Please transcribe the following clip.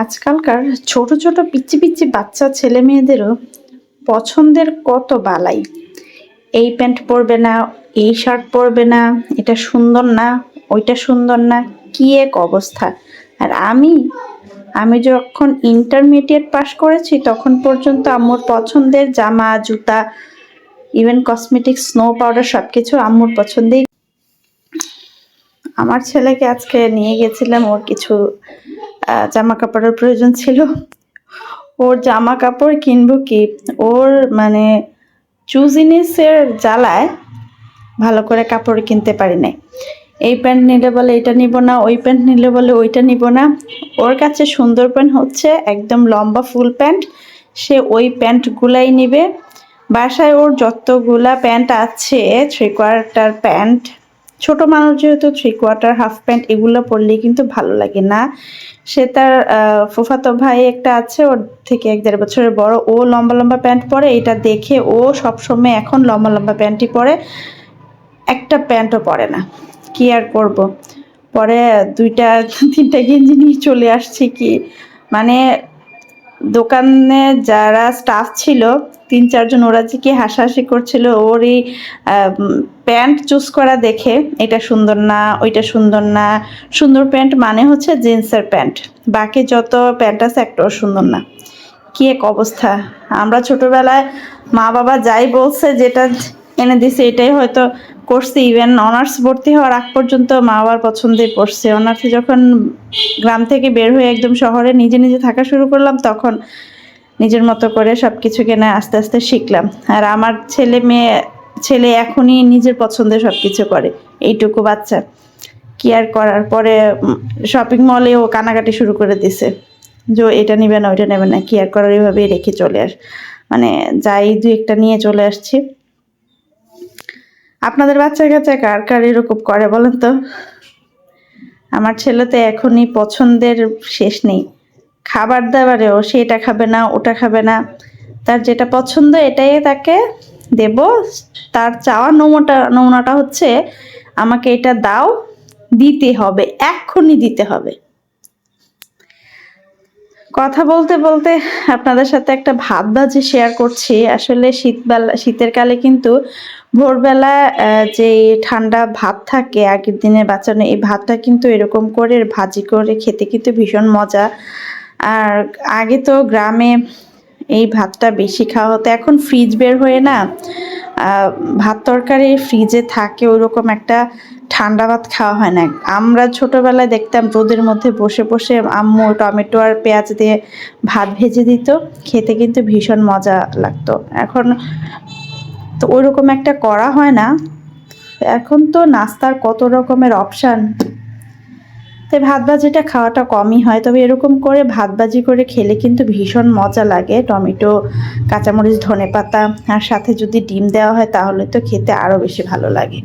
আজকালকার ছোট ছোট পিচ্চি পিচ্চি বাচ্চা ছেলে মেয়েদেরও পছন্দের কত বালাই। এই প্যান্ট পরবে না, এই শার্ট পরবে না, এটা সুন্দর না, ওইটা সুন্দর না, কি এক অবস্থা। আর আমি আমি যখন ইন্টারমিডিয়েট পাশ করেছি, তখন পর্যন্ত আম্মুর পছন্দের জামা, জুতা ইভেন কসমেটিক স্নো পাউডার সব কিছু আম্মুর পছন্দেই। আমার ছেলেকে আজকে নিয়ে গেছিলাম, ওর কিছু জামা কাপড়ের প্রয়োজন ছিল। ওর জামা কাপড় কিনবো কি? ওর মানে চুজিনিসের জ্বালায় ভালো করে কাপড় কিনতে পারি নাই। এই প্যান্ট নিলে বলে এটা নিব না, ওই প্যান্ট নিলে বলে ওইটা নিব না। ওর কাছে সুন্দর প্যান্ট হচ্ছে একদম লম্বা ফুল প্যান্ট। সে ওই প্যান্টগুলাই নিবে। বাসায় ওর যতগুলা প্যান্ট আছে থ্রি কোয়ার্টার প্যান্ট ছোট মানুষ যেহেতু থ্রি কোয়ার্টার হাফ প্যান্ট এগুলো পরলেই কিন্তু ভালো লাগে না। সে তার ফুফাতো ভাই একটা আছে, ওর থেকে এক দেড় বছরের বড়, ও লম্বা লম্বা প্যান্ট পরে, এটা দেখে ও সবসময় এখন লম্বা লম্বা প্যান্টই পরে, একটা প্যান্টও পরে না। কি আর করব? পরে দুইটা, তিনটা গেঞ্জি নিয়ে চলে আসছি কি? মানে দোকানে যারা স্টাফ ছিল তিন চারজন ওরা যে কি হাসাহাসি করছিল ওর এই প্যান্ট চুজ করা দেখে, এটা সুন্দর না, ওইটা সুন্দর না। সুন্দর প্যান্ট মানে হচ্ছে জিন্সের প্যান্ট। বাকি যত প্যান্ট আছে একটাও সুন্দর না। কি এক অবস্থা। আমরা ছোটবেলায় মা বাবা যাই বলছে যেটা এনে দিছে, এটাই হয়তো করছি। ইভেন অনার্স ভর্তি হওয়ার আগ পর্যন্ত মা বাবার পছন্দের পড়ছে অনার্সে যখন গ্রাম থেকে বের হয়ে একদম শহরে নিজে নিজে থাকা শুরু করলাম, তখন নিজের মতো করে সব কিছু কেনা আস্তে আস্তে শিখলাম। আর আমার ছেলে মেয়ে, ছেলে এখনই নিজের পছন্দের সব কিছু করে। এইটুকু বাচ্চা। কি আর করার? পরে শপিং মলে ও কানাকাটি শুরু করে দিছে। যে এটা নেবে না, ওইটা নেবে না, কি আর করার এইভাবেই রেখে চলে আস মানে যাই দু একটা নিয়ে চলে আসছি। আপনাদের বাচ্চা কাচ্চা কার কার এরকম করে বলেন তো? আমার ছেলে তো এখনই পছন্দের শেষ নেই। খাবার দাবারেও সে এটা খাবে না, ওটা খাবে না। তার যেটা পছন্দ এটাই তাকে দেব। তার চাওয়া নমুনাটা নমুনাটা হচ্ছে, আমাকে এটা দাও, দিতে হবে, এক্ষুনি দিতে হবে। কথা বলতে বলতে আপনাদের সাথে একটা ভাত ভাজি শেয়ার করছি। আসলে শীতবেলা, শীতের কালে কিন্তু ভোরবেলা যে ঠান্ডা ভাত থাকে, আগের দিনের বাঁচানো, এই ভাতটা কিন্তু এরকম করে ভাজি করে খেতে কিন্তু ভীষণ মজা। আর আগে তো গ্রামে এই ভাতটা বেশি খাওয়া হতো, এখন ফ্রিজ বের হয়ে না ভাত তরকারি ফ্রিজে থাকে ওইরকম একটা ঠান্ডা ভাত খাওয়া হয় না। আমরা ছোটোবেলায় দেখতাম রোদের মধ্যে বসে বসে আম্মু টমেটো আর পেঁয়াজ দিয়ে ভাত ভেজে দিত, খেতে কিন্তু ভীষণ মজা লাগতো। এখন তো ওইরকম একটা করা হয় না, এখন তো নাস্তার কত রকমের অপশান তাই ভাত ভাজিটা খাওয়াটা কমই হয়। তবে এরকম করে ভাত ভাজি করে খেলে কিন্তু ভীষণ মজা লাগে। টমেটো, কাঁচামরিচ ধনে পাতা আর সাথে যদি ডিম দেওয়া হয় তাহলে তো খেতে আরও বেশি ভালো লাগে।